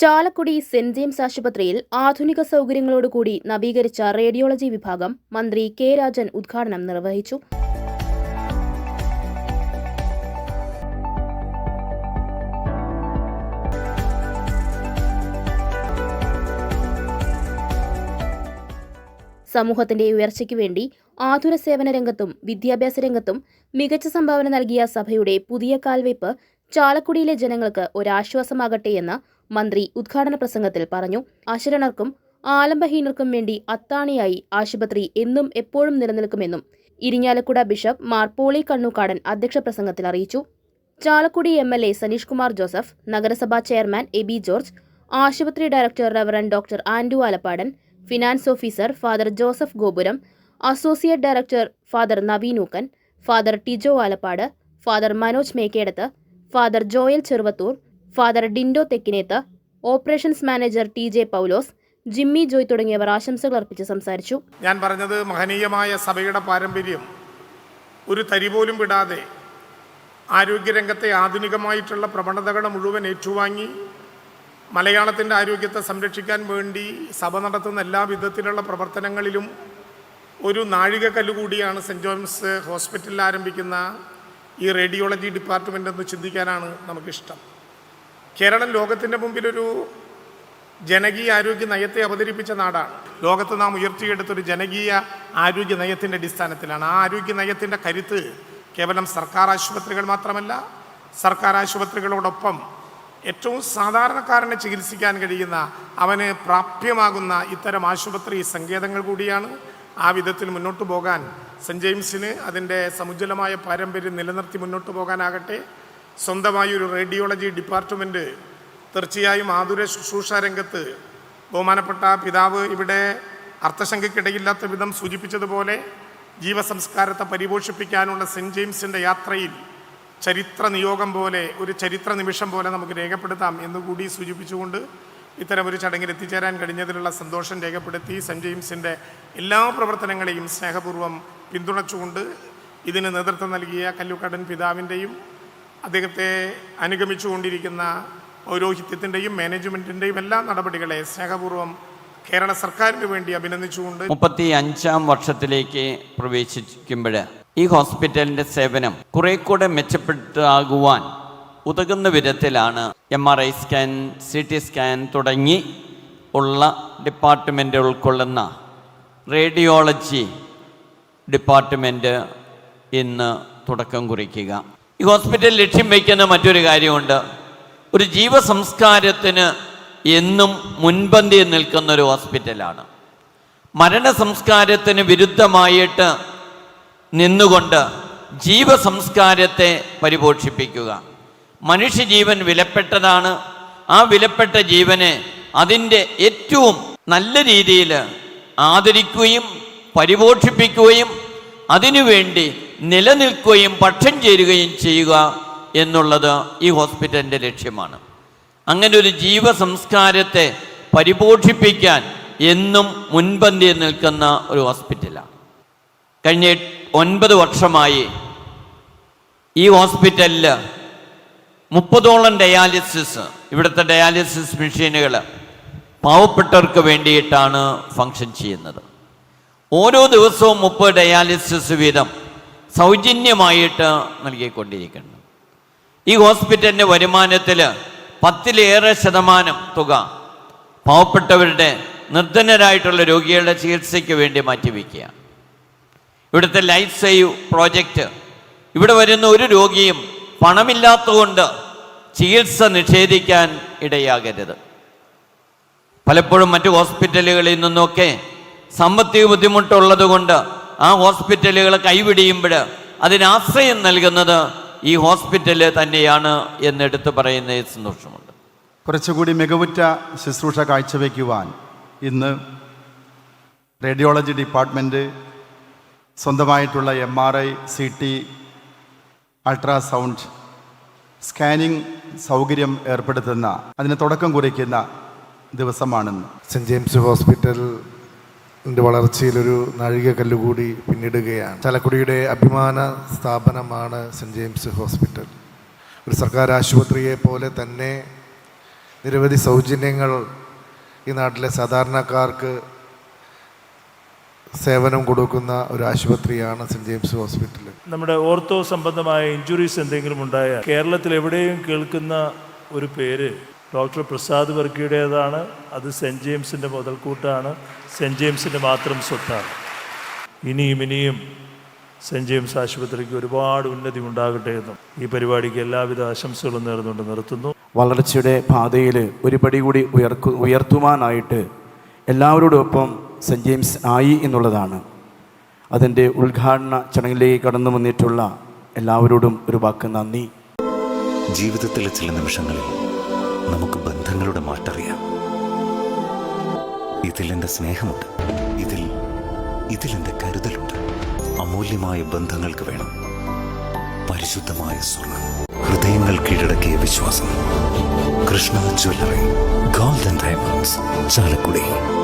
Chalakudy saint James ആശുപത്രിയിൽ ആധുനിക സൗകര്യങ്ങളോടുകൂടി നവീകരിച്ച റേഡിയോളജി വിഭാഗം മന്ത്രി കെ രാജൻ ഉദ്ഘാടനം നിർവഹിച്ചു. സമൂഹത്തിന്റെ ഉയർച്ചയ്ക്കു വേണ്ടി ആതുര സേവന രംഗത്തും വിദ്യാഭ്യാസ രംഗത്തും മികച്ച സംഭാവന നൽകിയ സഭയുടെ പുതിയ കാൽവയ്പ് ചാലക്കുടിയിലെ ജനങ്ങൾക്ക് ഒരാശ്വാസമാകട്ടെ എന്ന് മന്ത്രി ഉദ്ഘാടന പ്രസംഗത്തിൽ പറഞ്ഞു. അശരണർക്കും ആലംബഹീനർക്കും വേണ്ടി അത്താണിയായി ആശുപത്രി എന്നും എപ്പോഴും നിലനിൽക്കുമെന്നും ഇരിഞ്ഞാലക്കുട ബിഷപ്പ് മാർ പോളി കണ്ണൂക്കാടൻ അധ്യക്ഷ പ്രസംഗത്തിൽ അറിയിച്ചു. Chalakudy M L A Saneesh Kumar Joseph നഗരസഭാ ചെയർമാൻ എ ബി ജോർജ് ആശുപത്രി director reverend doctor Andu Alappadan finance officer father Joseph Gopuram associate director father Naveenookkan father Tijo Alappad father Manoj Mekkedath father Joel Cheruvathur father Dindo Thekkinath operations manager T J Paulose Jimmy Joy തുടങ്ങിയവർ ആശംസകൾ അർപ്പിച്ച് സംസാരിച്ചു. ഞാൻ പറഞ്ഞത് മഹനീയമായ സഭയുടെ പാരമ്പര്യം ഒരു തരി പോലും വിടാതെ ആരോഗ്യരംഗത്തെ ആധുനികമായിട്ടുള്ള പ്രവണതകളെ മുഴുവൻ ഏറ്റുവാങ്ങി മലയാളത്തിന്റെ ആരോഗ്യത്തെ സംരക്ഷിക്കാൻ വേണ്ടി സഭ നടത്തുന്ന എല്ലാ വിധത്തിലുള്ള പ്രവർത്തനങ്ങളിലും ഒരു നാഴികക്കല്ലുകൂടിയാണ് സെന്റ് ജോൺസ് ഹോസ്പിറ്റലിൽ ആരംഭിക്കുന്ന ഈ റേഡിയോളജി ഡിപ്പാർട്ട്മെന്റ് എന്ന് ചിന്തിക്കാനാണ് നമുക്കിഷ്ടം. കേരളം ലോകത്തിന്റെ മുമ്പിലൊരു ജനകീയ ആരോഗ്യ നയത്തെ അവതരിപ്പിച്ച നാടാണ്. ലോകത്ത് നാം ഉയർത്തിയെടുത്തൊരു ജനകീയ ആരോഗ്യ നയത്തിന്റെ അടിസ്ഥാനത്തിലാണ്. ആ ആരോഗ്യ നയത്തിന്റെ കരുത്ത് കേവലം സർക്കാർ ആശുപത്രികൾ മാത്രമല്ല സർക്കാർ ആശുപത്രികളോടൊപ്പം ഏറ്റവും സാധാരണക്കാരനെ ചികിത്സിക്കാൻ കഴിയുന്ന അവന് പ്രാപ്യമാകുന്ന ഇത്തരം ആശുപത്രി സങ്കേതങ്ങൾ കൂടിയാണ് ആ വിധത്തിൽ മുന്നോട്ട് പോകാൻ സെന്റ് ജെയിംസിന് അതിന്റെ സമുജ്വലമായ പാരമ്പര്യം നിലനിർത്തി മുന്നോട്ട് പോകാനാകട്ടെ. സ്വന്തമായി ഒരു റേഡിയോളജി ഡിപ്പാർട്ട്മെന്റ് തീർച്ചയായും ആതുര ശുശ്രൂഷ രംഗത്ത് ബഹുമാനപ്പെട്ട പിതാവ് ഇവിടെ അർത്ഥശങ്കയ്ക്കിടയില്ലാത്ത വിധം സൂചിപ്പിച്ചതുപോലെ ജീവസംസ്കാരത്തെ പരിപോഷിപ്പിക്കാനുള്ള സെന്റ് ജെയിംസിന്റെ യാത്രയിൽ ചരിത്ര നിയോഗം പോലെ ഒരു ചരിത്ര നിമിഷം പോലെ നമുക്ക് രേഖപ്പെടുത്താം എന്നുകൂടി സൂചിപ്പിച്ചുകൊണ്ട് ഇത്തരം ഒരു ചടങ്ങിൽ എത്തിച്ചേരാൻ കഴിഞ്ഞതിലുള്ള സന്തോഷം രേഖപ്പെടുത്തി സെന്റ് ജെയിംസിന്റെ എല്ലാ പ്രവർത്തനങ്ങളെയും സ്നേഹപൂർവം പിന്തുണച്ചുകൊണ്ട് ഇതിന് നേതൃത്വം നൽകിയ കല്ലുക്കടൻ പിതാവിന്റെയും അദ്ദേഹത്തെ അനുഗമിച്ചുകൊണ്ടിരിക്കുന്ന പൗരോഹിത്യത്തിന്റെയും മാനേജ്മെന്റിന്റെയും എല്ലാ നടപടികളെ സ്നേഹപൂർവം കേരള സർക്കാരിന് വേണ്ടി അഭിനന്ദിച്ചുകൊണ്ട് മുപ്പത്തി അഞ്ചാം വർഷത്തിലേക്ക് പ്രവേശിക്കുമ്പോൾ ഈ ഹോസ്പിറ്റലിന്റെ സേവനം കുറെ കൂടെ മെച്ചപ്പെട്ടാകുവാൻ ഉതകുന്ന വിധത്തിലാണ് M R I scan C T scan തുടങ്ങി ഉള്ള ഡിപ്പാർട്ട്മെന്റ് ഉൾക്കൊള്ളുന്ന റേഡിയോളജി ഡിപ്പാർട്ട്മെന്റ് ഇന്ന് തുടക്കം കുറിക്കുക. ഈ ഹോസ്പിറ്റൽ ലക്ഷ്യം വയ്ക്കുന്ന മറ്റൊരു കാര്യമുണ്ട്. ഒരു ജീവസംസ്കാരത്തിന് എന്നും മുൻപന്തിയിൽ നിൽക്കുന്ന ഒരു ഹോസ്പിറ്റലാണ് മരണസംസ്കാരത്തിന് വിരുദ്ധമായിട്ട് നിന്നുകൊണ്ട് ജീവസംസ്കാരത്തെ പരിപോഷിപ്പിക്കുക. മനുഷ്യജീവൻ വിലപ്പെട്ടതാണ്. ആ വിലപ്പെട്ട ജീവനെ അതിന്റെ ഏറ്റവും നല്ല രീതിയിൽ ആദരിക്കുകയും പരിപോഷിപ്പിക്കുകയും അതിനുവേണ്ടി നിലനിൽക്കുകയും പക്ഷം ചേരുകയും ചെയ്യുക എന്നുള്ളത് ഈ ഹോസ്പിറ്റലിന്റെ ലക്ഷ്യമാണ്. അങ്ങനെ ഒരു ജീവസംസ്കാരത്തെ പരിപോഷിപ്പിക്കാൻ എന്നും മുൻപന്തിയിൽ നിൽക്കുന്ന ഒരു ഹോസ്പിറ്റലാണ്. കഴിഞ്ഞ ഒൻപത് വർഷമായി ഈ ഹോസ്പിറ്റലിൽ മുപ്പതോളം ഡയാലിസിസ് ഇവിടുത്തെ ഡയാലിസിസ് മെഷീനുകൾ പാവപ്പെട്ടവർക്ക് വേണ്ടിയിട്ടാണ് ഫങ്ഷൻ ചെയ്യുന്നത്. ഓരോ ദിവസവും മുപ്പത് ഡയാലിസിസ് വീതം സൗജന്യമായിട്ട് നൽകിക്കൊണ്ടിരിക്കുന്നു. ഈ ഹോസ്പിറ്റലിന്റെ വരുമാനത്തിൽ പത്തിലേറെ ശതമാനം തുക പാവപ്പെട്ടവരുടെ നിർധനരായിട്ടുള്ള രോഗികളുടെ ചികിത്സയ്ക്ക് വേണ്ടി മാറ്റിവെക്കുക. ഇവിടുത്തെ ലൈഫ് സേവ് പ്രോജക്റ്റ് ഇവിടെ വരുന്ന ഒരു രോഗിയും പണമില്ലാത്തതുകൊണ്ട് ചികിത്സ നിഷേധിക്കാൻ ഇടയാകരുത്. പലപ്പോഴും മറ്റു ഹോസ്പിറ്റലുകളിൽ നിന്നൊക്കെ സാമ്പത്തിക ബുദ്ധിമുട്ടുള്ളത് കൊണ്ട് ആ ഹോസ്പിറ്റലുകൾ കൈവിടിയുമ്പോൾ അതിനാശ്രയം നൽകുന്നത് ഈ ഹോസ്പിറ്റൽ തന്നെയാണ് എന്നെടുത്ത് പറയുന്നതിൽ സന്തോഷമുണ്ട്. കുറച്ചുകൂടി മികവുറ്റ ശുശ്രൂഷ കാഴ്ചവെക്കുവാൻ ഇന്ന് റേഡിയോളജി ഡിപ്പാർട്ട്മെന്റ് സ്വന്തമായിട്ടുള്ള M R I C T ultrasound scanning സൗകര്യം ഏർപ്പെടുത്തുന്ന അതിന് തുടക്കം കുറിക്കുന്ന ദിവസമാണെന്ന്. സെന്റ് ജെയിംസ് ഹോസ്പിറ്റലിന്റെ വളർച്ചയിലൊരു നാഴികക്കല്ല് കൂടി പിന്നിടുകയാണ്. ചാലക്കുടിയുടെ അഭിമാന സ്ഥാപനമാണ് സെന്റ് ജെയിംസ് ഹോസ്പിറ്റൽ. ഒരു സർക്കാർ ആശുപത്രിയെ പോലെ തന്നെ നിരവധി സൗജന്യങ്ങൾ ഈ നാട്ടിലെ സാധാരണക്കാർക്ക് സേവനം കൊടുക്കുന്ന ഒരു ആശുപത്രിയാണ് സെന്റ് ജെയിംസ് ഹോസ്പിറ്റൽ. നമ്മുടെ ഓർത്തോ സംബന്ധമായ ഇഞ്ചുറീസ് എന്തെങ്കിലും ഉണ്ടായാൽ കേരളത്തിൽ എവിടെയും കേൾക്കുന്ന ഒരു പേര് ഡോക്ടർ പ്രസാദ് വർക്കിയുടേതാണ് അത് സെന്റ് ജെയിംസിന്റെ മുതൽക്കൂട്ടാണ്. സെന്റ് ജെയിംസിന്റെ മാത്രം സ്വത്താണ്. ഇനിയും ഇനിയും സെന്റ് ജെയിംസ് ആശുപത്രിക്ക് ഒരുപാട് ഉന്നതി ഉണ്ടാകട്ടെ എന്നും ഈ പരിപാടിക്ക് എല്ലാവിധ ആശംസകളും നേർന്നുകൊണ്ട് നിർത്തുന്നു. വളർച്ചയുടെ പാതയിൽ ഒരു പടി കൂടി ഉയർക്കു ഉയർത്തുവാനായിട്ട് എല്ലാവരോടൊപ്പം സെന്റ് ജെയിംസ് ആയി എന്നുള്ളതാണ്. അതിന്റെ ഉദ്ഘാടന ചടങ്ങിലേക്ക് കടന്നു വന്നിട്ടുള്ള എല്ലാവരോടും ഒരു വാക്ക് നന്ദി. ജീവിതത്തിലെ ചില നിമിഷങ്ങളിൽ നമുക്ക് ബന്ധങ്ങളുടെ മാറ്ററിയാം. ഇതിൽ എന്റെ സ്നേഹമുണ്ട്. ഇതിൽ ഇതിലെന്റെ കരുതലുണ്ട്. അമൂല്യമായ ബന്ധങ്ങൾക്ക് വേണം. പരിശുദ്ധമായ സ്വർണം. ഹൃദയങ്ങൾ കീഴടക്കിയ വിശ്വാസം. Krishna jewellery golden diamonds Chalakudy.